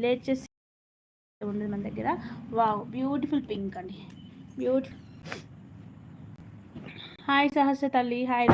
లేచెస్ ఉండదు మన దగ్గర? వావ్ బ్యూటిఫుల్ పింక్ అండి. బ్యూటిఫుల్. హాయ్ సహస్ర తల్లి హాయ్.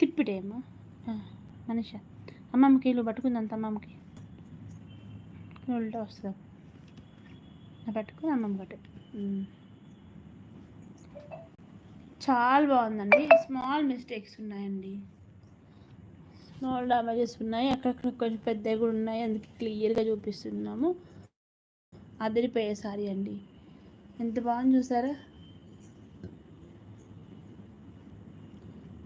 తిప్పిటేమ్మా మనిష. అమ్మమ్మకి ఇల్లు పట్టుకుందంత అమ్మమ్మకి. ఉల్టా వస్తుంది. పట్టుకుని అమ్మమ్మ కట్టు చాలా బాగుందండి. స్మాల్ మిస్టేక్స్ ఉన్నాయండి. స్మాల్ డామేజెస్ ఉన్నాయి అక్కడక్కడ కొంచెం పెద్దవి కూడా ఉన్నాయి అందుకే క్లియర్గా చూపిస్తున్నాము. అదిరిపోయే సారీ అండి. ఎంత బాగుంది చూసారా?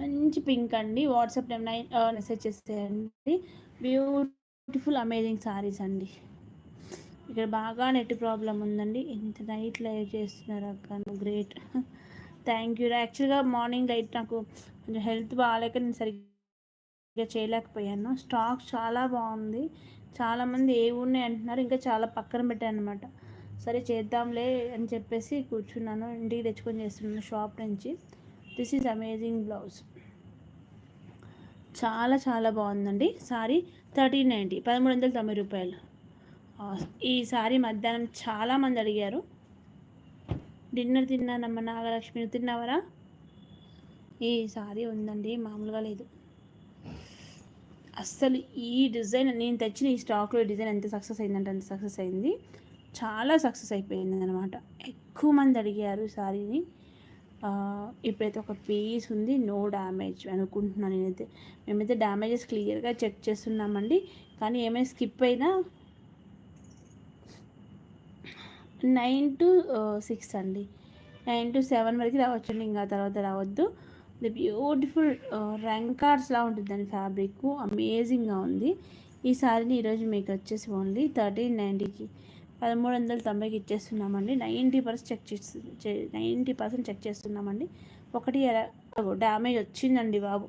మంచి పింక్ అండి. వాట్సాప్ నేను నైన్ మెసేజ్ చేసేయండి. బ్యూటిఫుల్ అమేజింగ్ సారీస్ అండి. ఇక్కడ బాగా నెట్ ప్రాబ్లం ఉందండి. ఇంత నైట్ లైవ్ చేస్తున్నారు అక్క గ్రేట్. Thank you. యాక్చువల్గా మార్నింగ్ లైట్ నాకు కొంచెం హెల్త్ బాగాలేక నేను సరిగ్గా చేయలేకపోయాను. స్టాక్ చాలా బాగుంది. చాలామంది ఏ ఉన్నాయి అంటున్నారు ఇంకా చాలా పక్కన పెట్టాను అనమాట సరే చేద్దాంలే అని చెప్పేసి కూర్చున్నాను. ఇంటికి తెచ్చుకొని చేస్తున్నాను షాప్ నుంచి. దిస్ ఈజ్ అమేజింగ్ బ్లౌజ్ చాలా చాలా బాగుందండి. సారీ థర్టీన్ నైంటీ పదమూడు వందల తొంభై రూపాయలు. ఈ సారీ మధ్యాహ్నం చాలామంది అడిగారు. డిన్నర్ తిన్నానమ్మ నాగలక్ష్మి తిన్నావరా? ఈ సారీ ఉందండి మామూలుగా లేదు. అస్సలు ఈ డిజైన్ నేను తెచ్చిన ఈ స్టాక్లో డిజైన్ ఎంత సక్సెస్ అయిందంటే అంత సక్సెస్ అయింది. చాలా సక్సెస్ అయిపోయింది అనమాట ఎక్కువ మంది అడిగారు సారీని. ఇప్పుడైతే ఒక పీస్ ఉంది నో డ్యామేజ్ అనుకుంటున్నాను నేనైతే. మేమైతే డ్యామేజెస్ క్లియర్గా చెక్ చేస్తున్నామండి. కానీ ఏమైనా స్కిప్ అయినా నైన్ టు సిక్స్ అండి. నైన్ టు సెవెన్ వరకు రావచ్చండి ఇంకా తర్వాత రావద్దు. ద బ్యూటిఫుల్ ర్యాంకార్స్లా ఉంటుందండి ఫ్యాబ్రిక్ అమేజింగ్గా ఉంది. ఈ శారీని ఈరోజు మీకు వచ్చేసి ఓన్లీ థర్టీన్ నైంటీకి పదమూడు వందల తొంభైకి ఇచ్చేస్తున్నామండి. నైంటీ పర్సెంట్ చెక్ చేస్తు నైంటీ పర్సెంట్ చెక్ చేస్తున్నామండి. ఒకటి డ్యామేజ్ వచ్చిందండి బాబు.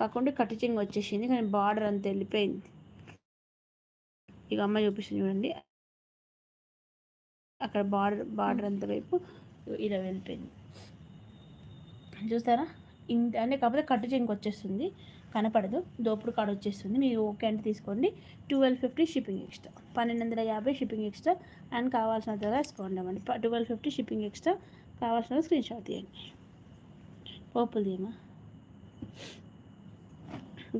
కాకుండా కటిచింగ్ వచ్చేసింది కానీ బార్డర్ అంతా వెళ్ళిపోయింది. ఇక అమ్మ చూపిస్తుంది చూడండి. అక్కడ బార్డర్ బార్డర్ అంత వైపు ఇలా వెళ్ళిపోయింది. చూస్తారా? ఇంత అంటే కాకపోతే కట్టు చెంకి వచ్చేస్తుంది కనపడదు. దోపుడు కాడ వచ్చేస్తుంది. మీరు ఓకే అంటే తీసుకోండి. Twelve fifty shipping extra. పన్నెండు వందల యాభై షిప్పింగ్ ఎక్స్ట్రా. అండ్ కావాల్సిన రెస్పాండ్ అవ్వండి ట్వెల్వ్ ఫిఫ్టీ షిప్పింగ్ ఎక్స్ట్రా. కావాల్సిన స్క్రీన్ షాట్ తీయండి. పోపుల్ దీమా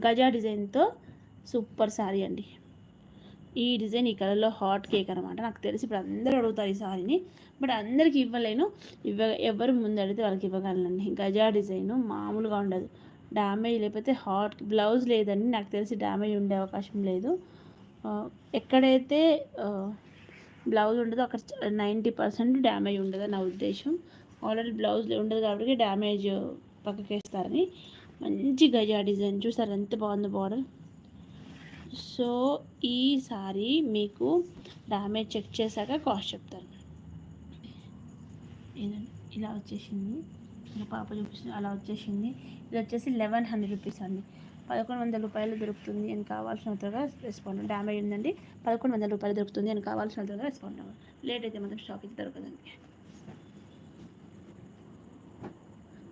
గజా డిజైన్తో సూపర్ శారీ అండి. ఈ డిజైన్ ఈ కలర్లో హాట్ కేక్ అనమాట నాకు తెలిసి ఇప్పుడు అందరూ అడుగుతారు ఈ సారీని. బట్ అందరికి ఇవ్వలేను. ఇవ్వ ఎవరు ముందు అడిగితే వాళ్ళకి ఇవ్వగలనండి. గజా డిజైన్ మామూలుగా ఉండదు. డ్యామేజ్ లేకపోతే హాట్ బ్లౌజ్ లేదండి. నాకు తెలిసి డ్యామేజ్ ఉండే అవకాశం లేదు. ఎక్కడైతే బ్లౌజ్ ఉండదో అక్కడ నైంటీ పర్సెంట్ డ్యామేజ్ ఉండదు నా ఉద్దేశం. ఆల్రెడీ బ్లౌజ్ ఉండదు కాబట్టి డ్యామేజ్ పక్కకేస్తారని. మంచి గజా డిజైన్. చూసారు ఎంత బాగుంది బార్డర్? సో ఈసారి మీకు డ్యామేజ్ చెక్ చేశాక కాస్ట్ చెప్తాను ఇలా వచ్చేసింది. ఇంకా పాప చూపిస్తుంది. అలా వచ్చేసింది. ఇది వచ్చేసి లెవెన్ హండ్రెడ్ రూపీస్ అండి. పదకొండు వందల రూపాయలు దొరుకుతుంది. అని కావాల్సిన త్వరగా రెస్పాండ్ డ్యామేజ్ ఉందండి. పదకొండు వందల రూపాయలు దొరుకుతుంది. అని కావాల్సిన త్వరగా రెస్పాండ్ అవ్వాలి లేట్ అయితే మాత్రం స్టాక్ అయితే దొరకదండి.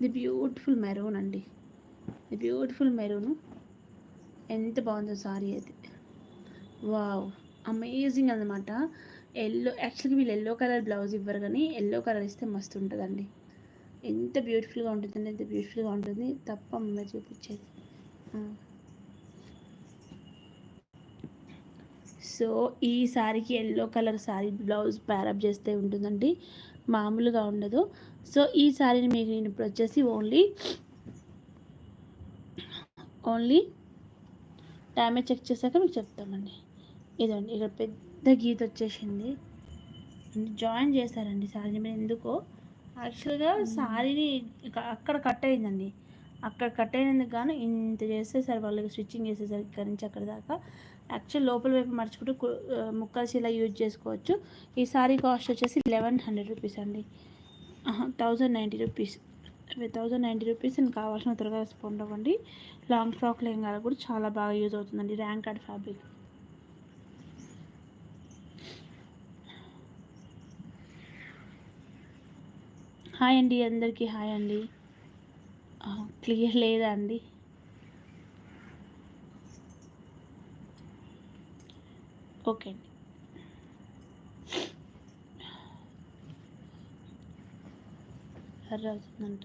ది బ్యూటిఫుల్ మెరూన్ అండి. ది బ్యూటిఫుల్ మెరూన్ ఎంత బాగుందో సారీ అది వావ్ అమేజింగ్ అనమాట ఎల్లో యాక్చువల్గా వీళ్ళు ఎల్లో కలర్ బ్లౌజ్ ఇవ్వరు కానీ ఎల్లో కలర్ ఇస్తే మస్తు ఉంటుందండి. ఎంత బ్యూటిఫుల్గా ఉంటుందండి ఎంత బ్యూటిఫుల్గా ఉంటుంది తప్ప అమ్మ చూపించేది. సో ఈ సారీకి yellow colour sari blouse pair up చేస్తే ఉంటుందండి. మామూలుగా ఉండదు. సో ఈ సారీని మీకు నేను ఇప్పుడు వచ్చేసి ఓన్లీ ఓన్లీ డ్యామేజ్ చెక్ చేశాక మీకు చెప్తామండి. ఇదండి ఇక్కడ పెద్ద గీత వచ్చేసింది. జాయిన్ చేశారండి సారీ మీద ఎందుకో? యాక్చువల్గా సారీని అక్కడ కట్ అయిందండి. అక్కడ కట్ అయినందుకు గాను ఇంత చేసేసారి వాళ్ళకి స్టిచ్చింగ్ చేసేసరికి ఇక్కడ నుంచి అక్కడ దాకా. యాక్చువల్ లోపల వైపు మర్చుకుంటూ ముక్కలు ఇలా యూజ్ చేసుకోవచ్చు. ఈ సారీ కాస్ట్ వచ్చేసి లెవెన్ హండ్రెడ్ రూపీస్ అండి. Thousand ninety rupees. Thousand ninety rupees నేను కావాల్సిన త్వరగా రెస్పాండ్ అవ్వండి. లాంగ్ ఫ్రాక్ లెహంగా కూడా చాలా బాగా యూజ్ అవుతుందండి. Rank card fabric. హాయ్ అండి అందరికీ హాయ్ అండి. క్లియర్ లేదా అండి? ఓకే అండి. కర్ర అవుతుందంట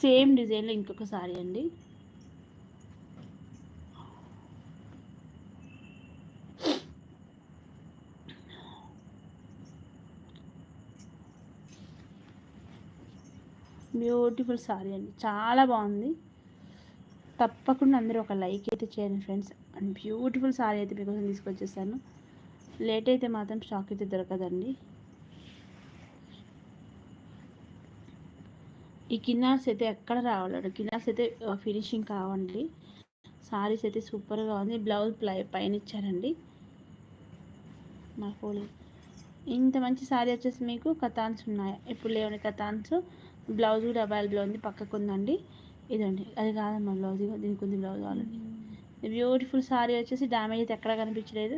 సేమ్ డిజైన్లో ఇంకొక సారీ అండి. బ్యూటిఫుల్ సారీ అండి. చాలా బాగుంది. తప్పకుండా అందరూ ఒక లైక్ అయితే చేయండి ఫ్రెండ్స్. అండ్ బ్యూటిఫుల్ సారీ అయితే మీకోసం తీసుకొచ్చేసాను. లేట్ అయితే మాత్రం స్టాక్ అయితే దొరకదండి. ఈ కిన్నార్స్ అయితే ఎక్కడ రావాలి కిన్నార్స్ అయితే ఫినిషింగ్ కావండి. సారీస్ అయితే సూపర్గా ఉంది. బ్లౌజ్ ప్లై పైన ఇచ్చారండి మా ఫోలి ఇంత మంచి సారీ వచ్చేసి మీకు కథాన్స్ ఉన్నాయి? ఇప్పుడు లేవని కథాన్స్. బ్లౌజ్ కూడా అవైలబుల్ ఉంది. పక్కకు ఉందండి. ఇదండి. అది కాదమ్మా బ్లౌజ్. దీనికి ఉంది బ్లౌజ్ ఆల్రెడీ. బ్యూటిఫుల్ సారీ వచ్చేసి డ్యామేజ్ అయితే ఎక్కడ కనిపించలేదు.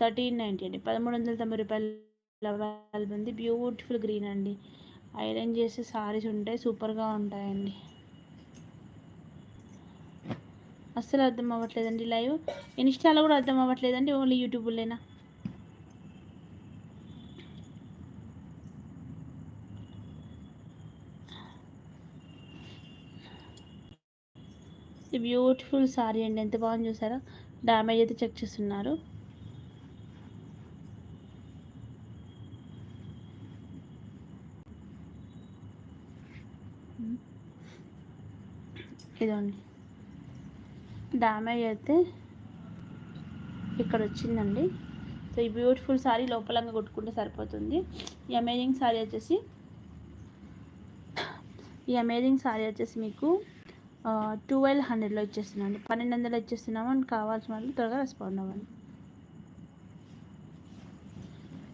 థర్టీన్ నైంటీ అండి. పదమూడు వందల తొంభై రూపాయలు అవైలబుల్ ఉంది. బ్యూటిఫుల్ గ్రీన్ అండి. ఐరన్ చేసే సారీస్ ఉంటాయి సూపర్గా ఉంటాయండి. అస్సలు అర్థం అవ్వట్లేదండి లైవ్. ఇన్స్టాలో కూడా అర్థం అవ్వట్లేదండి ఓన్లీ యూట్యూబ్లోనా? ఇది బ్యూటిఫుల్ సారీ అండి. ఎంత బాగుంది చూసారా? డ్యామేజ్ అయితే చెక్ చేస్తున్నారు. ఇదండి డ్యామేజ్ అయితే ఇక్కడ వచ్చిందండి. సో ఈ బ్యూటిఫుల్ సారీ లోపలంగా కొట్టుకుంటే సరిపోతుంది. ఈ అమేజింగ్ శారీ వచ్చేసి ఈ అమేజింగ్ సారీ వచ్చేసి మీకు ట్వెల్వ్ హండ్రెడ్లో ఇచ్చేస్తున్నాండి పన్నెండు వందలు ఇచ్చేస్తున్నాము. అని కావాల్సిన వాళ్ళు త్వరగా రెస్పాండ్ అవ్వండి.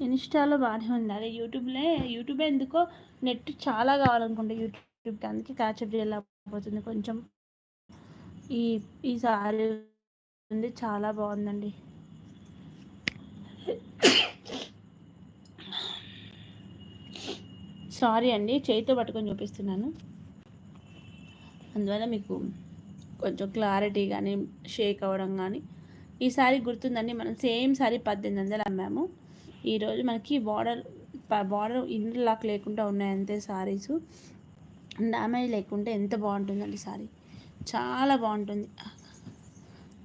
ఇన్స్టాలో బాగానే ఉంది. అదే యూట్యూబ్లో యూట్యూబ్ ఎందుకో నెట్ చాలా కావాలనుకుంటే యూట్యూబ్ చూపడానికి క్యాచప్ పోతుంది కొంచెం ఈ ఈ సారీ ఉంది. చాలా బాగుందండి. సారీ అండి. చేతితో పట్టుకొని చూపిస్తున్నాను. అందువల్ల మీకు కొంచెం క్లారిటీ కానీ షేక్ అవ్వడం కానీ ఈ సారీ గుర్తుందండి. మనం సేమ్ సారీ పద్దెనిమిది వందలు అమ్మాము. ఈరోజు మనకి బార్డర్ బార్డర్ ఇన్నర్ లాక్ లేకుండా ఉన్నాయి అంతే సారీస్. డ్యామేజ్ లేకుంటే ఎంత బాగుంటుందండి సారీ. చాలా బాగుంటుంది.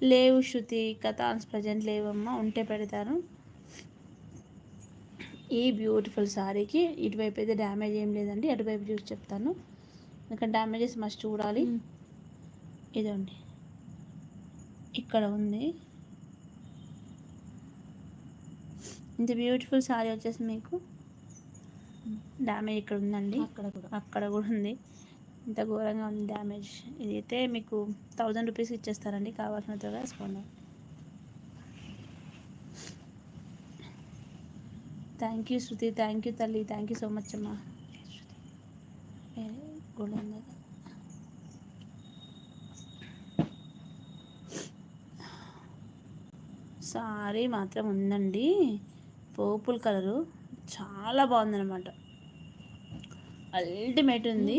లేవు శృతి కథాన్స్ ప్రజెంట్ లేవమ్మా ఉంటే పెడతాను ఈ బ్యూటిఫుల్ సారీకి ఇటువైపు అయితే డ్యామేజ్ ఏం లేదండి అటువైపు చూసి చెప్తాను. ఎందుకంటే డ్యామేజెస్ మస్ట్ చూడాలి. ఇదండి. ఇక్కడ ఉంది. ఇంత బ్యూటిఫుల్ సారీ వచ్చేసి మీకు? డ్యామేజ్ ఇక్కడ ఉందండి. అక్కడ కూడా. అక్కడ కూడా ఉంది. ఇంత ఘోరంగా ఉంది డ్యామేజ్. ఇది అయితే మీకు థౌజండ్ రూపీస్ ఇచ్చేస్తారండి కావాల్సిన త్వరగా respond thank you Shruti thank you తల్లి థ్యాంక్ యూ సో మచ్ అమ్మా. సారీ మాత్రం ఉందండి. Purple colour. చాలా బాగుందన్నమాట. అల్టిమేట్ ఉంది.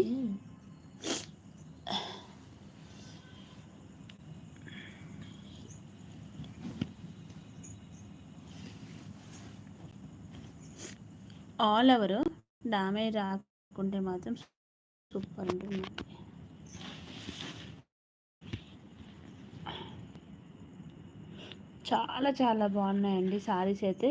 ఆల్ ఓవర్ డామేజ్ రాకుంటే మాత్రం సూపర్ ఉంటుంది. చాలా చాలా బాగున్నాయండి సారీస్ అయితే.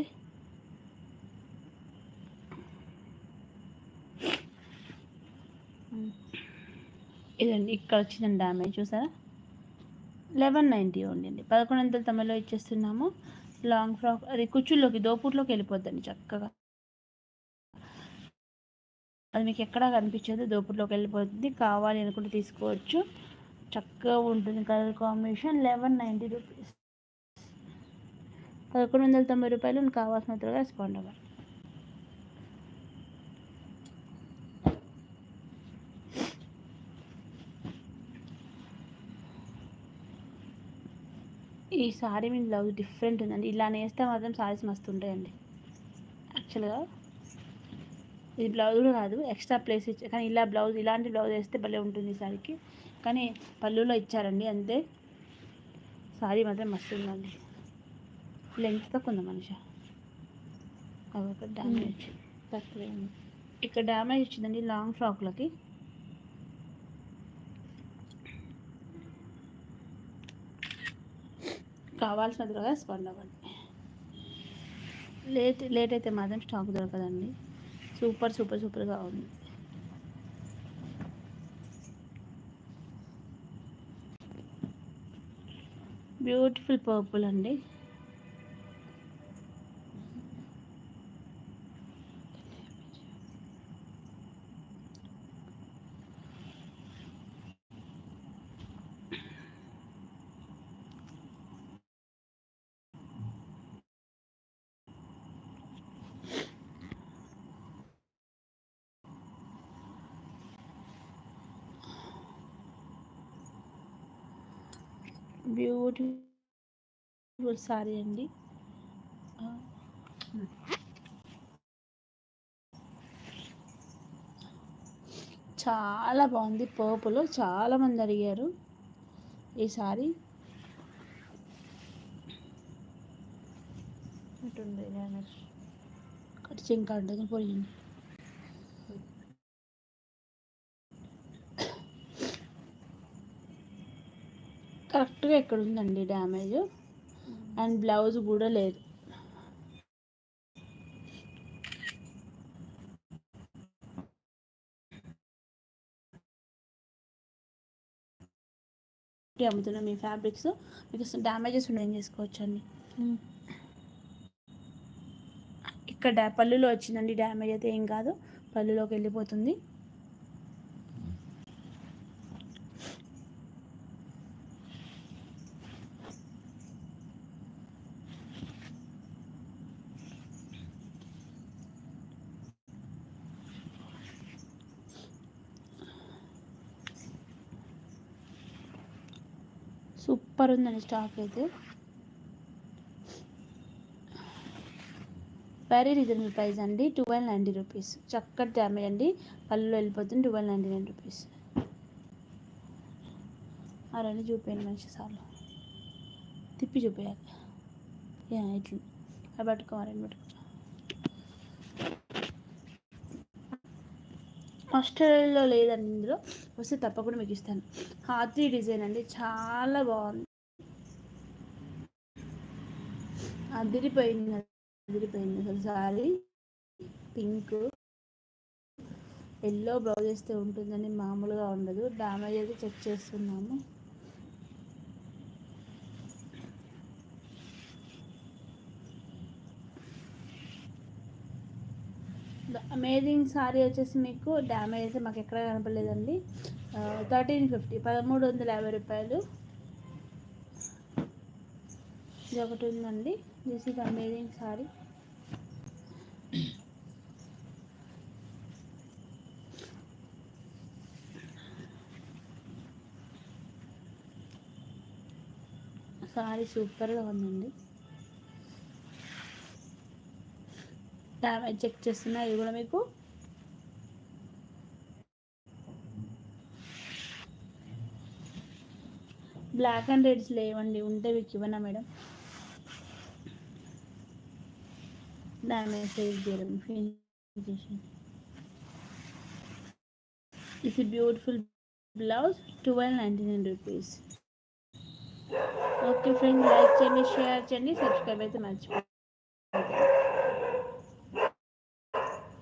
ఇదండి ఇక్కడ వచ్చిందండి డ్యామేజ్ చూసారా? లెవెన్ నైంటీ ఉండండి పదకొండు వందల తొంభైలో ఇచ్చేస్తున్నాము. లాంగ్ ఫ్రాక్ అది కుచ్చుల్లోకి దోపుట్లోకి వెళ్ళిపోద్దండి చక్కగా. అది మీకు ఎక్కడా కనిపించదు దోపుట్లోకి వెళ్ళిపోతుంది కావాలి అనుకుంటే తీసుకోవచ్చు. చక్కగా ఉంటుంది colour combination. Eleven ninety rupees. పదకొండు వందల తొంభై రూపాయలు కావాల్సినంతగా రెస్పాండ్ అవ్వాలి. ఈ సారీ మీ బ్లౌజ్ డిఫరెంట్ ఉందండి. ఇలా నేస్తే మాత్రం సారీస్ మస్తు ఉంటాయండి. యాక్చువల్గా ఇది బ్లౌజ్ కూడా కాదు ఎక్స్ట్రా ప్లేస్ ఇచ్చా కానీ ఇలా బ్లౌజ్ ఇలాంటి బ్లౌజ్ వేస్తే భలే ఉంటుంది ఈ సారీకి కానీ పళ్ళులో ఇచ్చారండి అంతే. సారీ మాత్రం మస్తు ఉందండి. లెంత్ తక్కువ ఉందా మనిషి? అదొక డ్యామేజ్ తక్కువే ఇక్కడ డ్యామేజ్ వచ్చిందండి లాంగ్ ఫ్రాక్లకి కావాల్సిన దొరక స్పందవండి లేట్ లేట్ అయితే మాత్రం స్టాక్ దొరకదండి. సూపర్ సూపర్ సూపర్గా ఉంది. బ్యూటిఫుల్ పర్పుల్ అండి. బ్యూటిఫుల్ సారీ అండి. చాలా బాగుంది పర్పుల్. చాలామంది అడిగారు ఈ సారీ. కటింగ్ కార్డు దగ్గర పోయింది కరెక్ట్గా ఎక్కడ ఉందండి డ్యామేజ్? అండ్ బ్లౌజ్ కూడా లేదు. అమ్ముతున్నా మీ ఫ్యాబ్రిక్స్ మీకు డ్యామేజెస్ ఉండేం చేసుకోవచ్చు అండి ఇక్కడ పళ్ళులో వచ్చిందండి డ్యామేజ్ అయితే ఏం కాదు. పళ్ళులోకి వెళ్ళిపోతుంది. సూపర్ ఉందండి స్టాక్ అయితే. వెరీ రీజనబుల్ ప్రైస్ అండి. ట్వెల్వ్ నైంటీ రూపీస్ చక్కటి డ్యామేజ్ అండి. పళ్ళు వెళ్ళిపోతుంది ట్వెల్వ్ నైంటీ నైన్ రూపీస్ ఆ రెండు చూపించండి మంచి సార్లు. తిప్పి చూపించాలి ఇట్లా. అది పట్టుకోవాలి పట్టుకో హాస్టల్లో లేదండి ఇందులో. వస్తే తప్పకుండా మీకు ఇస్తాను. హాతీ డిజైన్ అండి. చాలా బాగుంది. అదిరిపోయింది అదిరిపోయింది. అసలు సారీ పింక్. ఎల్లో బ్లౌజ్ వేస్తే ఉంటుందని మామూలుగా ఉండదు. డ్యామేజ్ అయితే చెక్ చేస్తున్నాము. అమేజింగ్ సారీ వచ్చేసి మీకు డ్యామేజ్ అయితే మాకు ఎక్కడ కనపడలేదండి. థర్టీన్ ఫిఫ్టీ పదమూడు వందల యాభై రూపాయలు. ఇది ఒకటి ఉందండి. This is amazing sari sari సూపర్గా ఉందండి. డ్యామేజ్ చెక్ చేస్తున్నా. ఇది కూడా మీకు బ్లాక్ అండ్ రెడ్స్ లేవండి. ఉంటే మీకు ఇవ్వనా మేడం? డ్యామేజ్ సేవ్ చేయడం. It's beautiful blouse twelve ninety nine rupees okay friend like చేయండి షేర్ చేయండి సబ్స్క్రైబ్ అయితే మర్చిపోండి